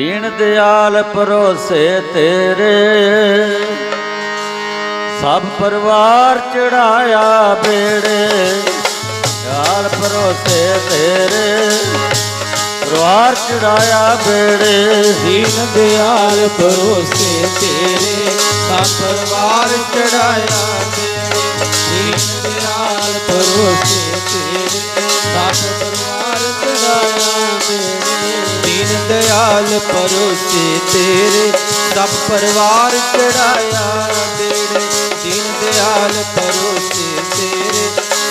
ਦੀਨ ਦਿਆਲ ਪਰੋਸੇ ਤੇਰੇ। ਸਭ ਪਰਿਵਾਰ ਚੜਾਇਆ ਬੇੜੇ, ਦਿਆਲ ਪਰੋਸੇ ਤੇਰੇ। ਪਰਿਵਾਰ ਚੜਾਇਆ ਬੇੜੇ, ਦੀਨ ਦਿਆਲ ਭਰੋਸੇ ਤੇਰੇ। ਸਭ ਪਰਿਵਾਰ ਚੜਾਇਆ ਤੇਰੇ ਦੀਨ ਦਿਆਲ ਭਰੋਸੇ ਤੇਰੇ। ਸਭ ਪਰਿਵਾਰ ਚੜਾਇਆ ਤੇਰੇ ਦੀਨ ਦਿਆਲ ਭਰੋਸੇ ਤੇਰੇ, ਸਭ ਪਰਿਵਾਰ ਚੜਾਇਆ ਤੇਰੇ। ਦੀਨ ਦਿਆਲ ਭਰੋਸੇ ਤੇਰੇ,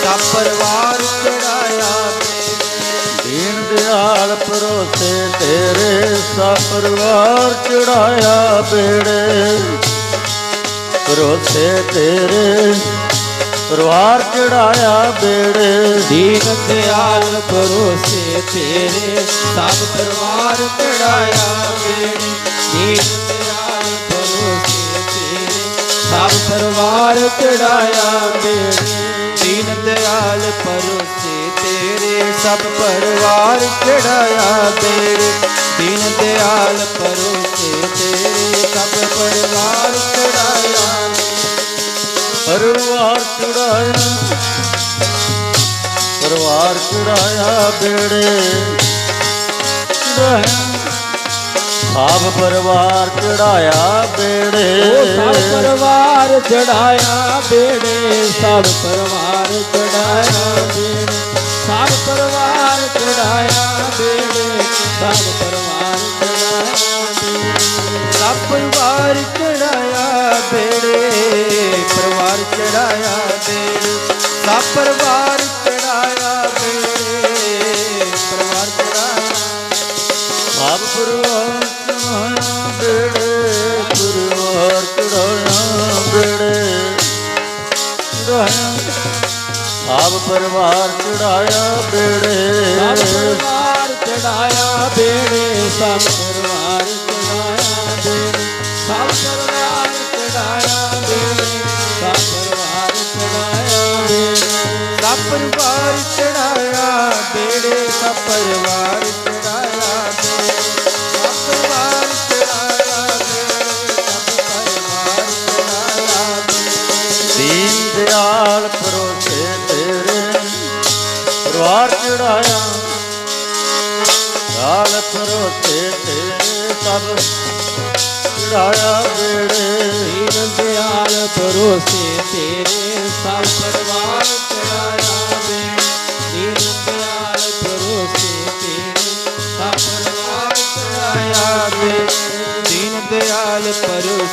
ਸਭ ਪਰਿਵਾਰ ਚੜਾਇਆ ਤੇਰੇ। ਦੀਨ ਦਿਆਲ ਪਰੋਸੇ ਤੇਰੇ, ਸਭ ਪਰਿਵਾਰ ਚੜਾਇਆ ਬੇੜੇ ਪਰੋਸੇ ਤੇਰੇ ਪਰਿਵਾਰ ਚੜਾਇਆ ਬੇੜੇ। ਦੀਨ ਦਿਆਲ ਭਰੋਸੇ ਤੇਰੇ, ਸਭ ਪਰਿਵਾਰ ਚੜਾਇਆ ਬੇੜੇ। ਦੀਨ ਦਿਆਲ ਭਰੋਸੇ ਤੇਰੇ, ਸਭ ਪਰਿਵਾਰ ਚੜਾਇਆ ਬੇੜੇ। ਦੀਨ ਦਿਆਲ ਭਰੋਸੇ ਤੇਰੇ, ਸਭ ਪਰਿਵਾਰ ਚੜਾਇਆ ਬੇੜੇ। ਦੀਨ ਦਿਆਲ ਭਰੋਸੇ ਤੇਰੇ, ਸਭ ਪਰਿਵਾਰ ਚੜਾਇਆ ਪਰਿਵਾਰ ਚੜਾਇਆ ਪਰਿਵਾਰ ਚੜਾਇਆ ਬੇੜੇ ਚੜਾਇਆ। ਸਭ ਪਰਿਵਾਰ ਚੜਾਇਆ ਬੇੜੇ। ਉਹ ਸਭ ਪਰਿਵਾਰ ਚੜਾਇਆ ਬੇੜੇ ਸਭ ਪਰਿਵਾਰ ਚੜਾਇਆ ਬੇੜੇ। ਸਭ ਪਰਿਵਾਰ ਚੜਾਇਆ ਬੇੜੇ ਸਭ ਪਰਿਵਾਰ ਚੜਾਇਆ ਬੇੜੇ। ਸਭ ਪਰਿਵਾਰ ਚੜਾਇਆ ਬੇੜੇ। ਪਰਿਵਾਰ ਚੜਾਇਆ ਬੇੜੇ ਸਭ ਪਰਿਵਾਰ ਚੜਾਇਆ ਬੇੜੇ ਪਰਿਵਾਰ ਚੜਾਇਆ। ਸਭ ਪਰਿਵਾਰ ਚੜਾਇਆ ਬੇੜੇ ਪਰਿਵਾਰ ਚੜਾਇਆ ਬੇੜੇ। ਚੜਾਇਆ ਸਭ ਪਰਿਵਾਰ ਚੜਾਇਆ ਸਭ ਬੇੜੇ ਪਰਿਵਾਰ ਚੜਾਇਆ ਬੇੜੇ, ਸਭ ਪਰਿਵਾਰ ਦਿਆਲ ਪਰੋਸੇ ਤੇਰੇ ਪਰਿਵਾਰ ਚੜਾਇਆ ਦਿਆਲ ਪਰੋਸੇ ਤੇਰੇ ਸਭ ਚੜਾਇਆ ਬੇੜੇ ਦਿਆਲ ਭਰੋਸੇ ਤੇਰੇ ਸਭ ਪਰਿਵਾਰ ਚੜਾਇਆ ਦਿਆਲ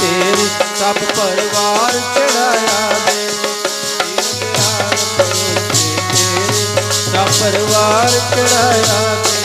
ਤੇਰੇ ਸਭ ਪਰਿਵਾਰ ਚੜਾਇਆ ਵੇ ਦੀਨ ਪਰਿਵਾਰ ਚੜਾਇਆ ਵੇ